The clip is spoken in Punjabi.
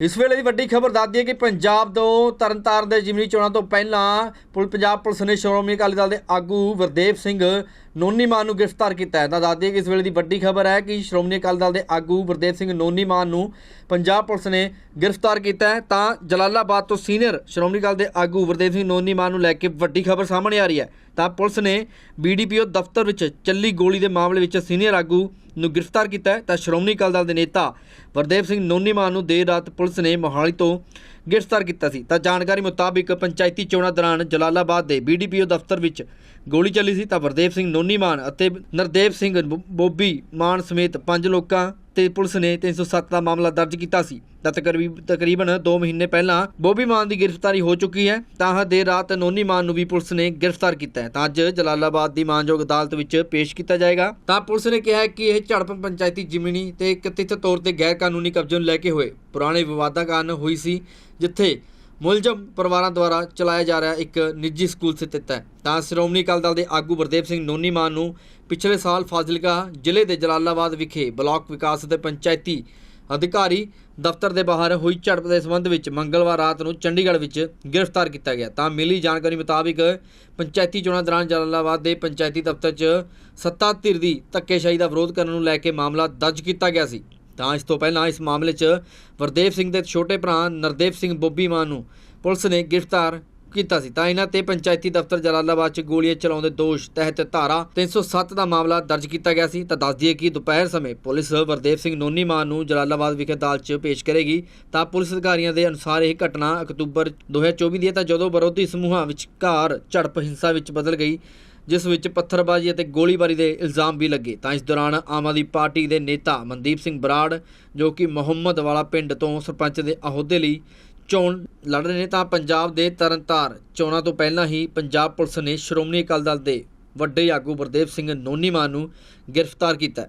ਇਸ ਵੇਲੇ ਦੀ ਵੱਡੀ ਖਬਰ ਦੱਸਦੀ ਹੈ ਕਿ ਪੰਜਾਬ ਤੋਂ ਤਰਨਤਾਰਨ ਦੇ ਜਿਮਨੀ ਚੋਣਾਂ ਤੋਂ ਪਹਿਲਾਂ ਪੁਲ ਪੰਜਾਬ ਪੁਲਿਸ ਨੇ ਸ਼੍ਰੋਮਣੀ ਅਕਾਲੀ ਦਲ ਦੇ ਆਗੂ ਵਰਦੇਵ ਸਿੰਘ ਨੋਨੀਮਾਨ ਨੂੰ ਗ੍ਰਿਫਤਾਰ ਕੀਤਾ ਹੈ। ਤਾਂ ਦੱਸਦੀ ਹੈ ਕਿ ਇਸ ਵੇਲੇ ਦੀ ਵੱਡੀ ਖਬਰ ਹੈ ਕਿ ਸ਼੍ਰੋਮਣੀ ਅਕਾਲੀ ਦਲ ਦੇ ਆਗੂ ਵਰਦੇਵ ਸਿੰਘ ਨੋਨੀਮਾਨ ਨੂੰ ਪੰਜਾਬ ਪੁਲਿਸ ਨੇ ਗ੍ਰਿਫਤਾਰ ਕੀਤਾ ਹੈ। ਤਾਂ ਜਲਾਲਾਬਾਦ ਤੋਂ ਸੀਨੀਅਰ ਸ਼੍ਰੋਮਣੀ ਅਕਾਲੀ ਦੇ ਆਗੂ ਵਰਦੇਵ ਸਿੰਘ ਨੋਨੀਮਾਨ ਨੂੰ ਲੈ ਕੇ ਵੱਡੀ ਖਬਰ ਸਾਹਮਣੇ ਆ ਰਹੀ ਹੈ। ਤਾਂ ਪੁਲਿਸ ਨੇ ਬੀਡੀਪੀਓ ਦਫ਼ਤਰ ਵਿੱਚ ਚੱਲੀ ਗੋਲੀ ਦੇ ਮਾਮਲੇ ਵਿੱਚ ਸੀਨੀਅਰ ਆਗੂ ਨੂੰ ਗ੍ਰਿਫਤਾਰ ਕੀਤਾ ਹੈ ਤਾਂ ਸ਼੍ਰੋਮਣੀ ਅਕਾਲੀ ਦਲ ਦੇ ਨੇਤਾ ਵਰਦੇਵ ਸਿੰਘ ਨੋਨੀਮਾਨ ਨੂੰ ਦੇਰ ਰਾਤ ਪੁਲਿਸ ਨੇ ਮੋਹਾਲੀ ਤੋਂ ਗ੍ਰਿਫਤਾਰ ਕੀਤਾ ਸੀ। ਤਾਂ ਜਾਣਕਾਰੀ ਮੁਤਾਬਿਕ ਪੰਚਾਇਤੀ ਚੋਣਾਂ ਦੌਰਾਨ ਜਲਾਲਾਬਾਦ ਦੇ ਬੀਡੀਪੀਓ ਦਫ਼ਤਰ ਵਿੱਚ ਗੋਲੀ ਚੱਲੀ ਸੀ। ਤਾਂ ਵਰਦੇਵ ਸਿੰਘ ਨੋਨੀ ਮਾਨ ਅਤੇ ਨਰਦੇਵ ਸਿੰਘ ਬੋਬੀ ਮਾਨ ਸਮੇਤ ਪੰਜ ਲੋਕਾਂ ਤੇ ਪੁਲਿਸ ਨੇ 307 ਦਾ ਮਾਮਲਾ ਦਰਜ ਕੀਤਾ ਸੀ। ਤਾਂ ਤਕਰੀਬ, ਤਕਰੀਬਨ 2 ਮਹੀਨੇ ਪਹਿਲਾਂ ਬੋਬੀ ਮਾਨ ਦੀ ਗ੍ਰਿਫਤਾਰੀ ਹੋ ਚੁੱਕੀ ਹੈ। ਤਾਂ ਦੇਰ ਰਾਤ ਨੋਨੀ ਮਾਨ ਨੂੰ ਵੀ ਪੁਲਿਸ ਨੇ ਗ੍ਰਿਫਤਾਰ ਕੀਤਾ ਹੈ। ਤਾਂ ਅੱਜ ਜਲਾਲਾਬਾਦ ਦੀ ਮਾਨਯੋਗ ਅਦਾਲਤ ਵਿੱਚ ਪੇਸ਼ ਕੀਤਾ ਜਾਏਗਾ। ਤਾਂ ਪੁਲਿਸ ਨੇ ਕਿਹਾ ਹੈ ਕਿ ਇਹ ਝੜਪ ਪੰਚਾਇਤੀ ਜ਼ਮੀਨੀ ਤੇ ਕਥਿਤ ਤੌਰ ਤੇ ਗੈਰ ਕਾਨੂੰਨੀ ਕਬਜ਼ੇ ਨੂੰ ਲੈ ਕੇ ਹੋਏ। ਪੁਰਾਣੇ ਵਿਵਾਦਾਂ ਕਾਰਨ ਹੋਈ ਸੀ। ਜਿੱਥੇ ਮੁਲਜ਼ਮ ਪਰਿਵਾਰਾਂ ਦੁਆਰਾ ਚਲਾਇਆ ਜਾ ਰਿਹਾ ਇੱਕ ਨਿੱਜੀ ਸਕੂਲ ਸਥਿਤ ਹੈ। ਤਾਂ ਸ਼੍ਰੋਮਣੀ ਅਕਾਲੀ ਦਲ ਦੇ ਆਗੂ ਵਰਦੇਵ ਸਿੰਘ ਨੋਨੀ ਮਾਨ ਨੂੰ ਪਿਛਲੇ ਸਾਲ ਫਾਜ਼ਿਲਕਾ ਜ਼ਿਲ੍ਹੇ ਦੇ ਜਲਾਲਾਬਾਦ ਵਿਖੇ ਬਲਾਕ ਵਿਕਾਸ ਅਤੇ ਪੰਚਾਇਤੀ ਅਧਿਕਾਰੀ ਦਫ਼ਤਰ ਦੇ ਬਾਹਰ ਹੋਈ ਝੜਪ ਦੇ ਸੰਬੰਧ ਵਿੱਚ ਮੰਗਲਵਾਰ ਰਾਤ ਨੂੰ ਚੰਡੀਗੜ੍ਹ ਵਿੱਚ ਗ੍ਰਿਫਤਾਰ ਕੀਤਾ ਗਿਆ। ਤਾਂ ਮਿਲੀ ਜਾਣਕਾਰੀ ਮੁਤਾਬਿਕ ਪੰਚਾਇਤੀ ਚੋਣਾਂ ਦੌਰਾਨ ਜਲਾਲਾਬਾਦ ਦੇ ਪੰਚਾਇਤੀ ਦਫ਼ਤਰ 'ਚ ਸੱਤਾ ਧਿਰ ਦੀ ਧੱਕੇਸ਼ਾਹੀ ਦਾ ਵਿਰੋਧ ਕਰਨ ਨੂੰ ਲੈ ਕੇ ਮਾਮਲਾ ਦਰਜ ਕੀਤਾ ਗਿਆ ਸੀ। ਤਾਂ ਇਸ ਤੋਂ ਪਹਿਲਾਂ ਇਸ ਮਾਮਲੇ 'ਚ ਵਰਦੇਵ ਸਿੰਘ ਦੇ ਛੋਟੇ ਭਰਾ ਨਰਦੇਵ ਸਿੰਘ ਬੋਬੀ ਮਾਨ ਨੂੰ ਪੁਲਿਸ ਨੇ ਗ੍ਰਿਫਤਾਰ ਕੀਤਾ ਸੀ। ਤਾਂ ਇਹਨਾਂ ਤੇ ਪੰਚਾਇਤੀ ਦਫ਼ਤਰ ਜਲਾਲਾਬਾਦ 'ਚ ਗੋਲੀਆਂ ਚਲਾਉਣ ਦੇ ਦੋਸ਼ ਤਹਿਤ ਧਾਰਾ 307 ਦਾ ਮਾਮਲਾ ਦਰਜ ਕੀਤਾ ਗਿਆ ਸੀ। ਤਾਂ ਦੱਸ ਦਈਏ ਕਿ ਦੁਪਹਿਰ ਸਮੇਂ ਪੁਲਿਸ ਵਰਦੇਵ ਸਿੰਘ ਨੋਨੀ ਮਾਨ ਨੂੰ ਜਲਾਲਾਬਾਦ ਵਿਖੇ ਅਦਾਲਤ 'ਚ ਪੇਸ਼ ਕਰੇਗੀ। ਤਾਂ ਪੁਲਿਸ ਅਧਿਕਾਰੀਆਂ ਦੇ ਅਨੁਸਾਰ ਇਹ ਘਟਨਾ ਅਕਤੂਬਰ 2024 ਦੀ ਹੈ। ਤਾਂ ਜਦੋਂ ਵਿਰੋਧੀ ਸਮੂਹਾਂ ਵਿਚਕਾਰ ਝੜਪ ਹਿੰਸਾ ਵਿੱਚ ਬਦਲ ਗਈ ਜਿਸ ਵਿੱਚ ਪੱਥਰਬਾਜ਼ੀ ਅਤੇ ਗੋਲੀਬਾਰੀ ਦੇ ਇਲਜ਼ਾਮ ਵੀ ਲੱਗੇ। ਤਾਂ ਇਸ ਦੌਰਾਨ ਆਮ ਆਦਮੀ ਪਾਰਟੀ ਦੇ ਨੇਤਾ ਮਨਦੀਪ ਸਿੰਘ ਬਰਾੜ, ਜੋ ਕਿ ਮੁਹੰਮਦ ਵਾਲਾ ਪਿੰਡ ਤੋਂ ਸਰਪੰਚ ਦੇ ਅਹੁਦੇ ਲਈ ਚੋਣ ਲੜ ਰਹੇ ਨੇ, ਤਾਂ ਪੰਜਾਬ ਦੇ ਤਰਨਤਾਰ ਚੋਣਾਂ ਤੋਂ ਪਹਿਲਾਂ ਹੀ ਪੰਜਾਬ ਪੁਲਿਸ ਨੇ ਸ਼੍ਰੋਮਣੀ ਅਕਾਲੀ ਦਲ ਦੇ ਵੱਡੇ ਆਗੂ ਗੁਰਦੇਵ ਸਿੰਘ ਨੋਨੀਮਾਨ ਨੂੰ ਗ੍ਰਿਫਤਾਰ ਕੀਤਾ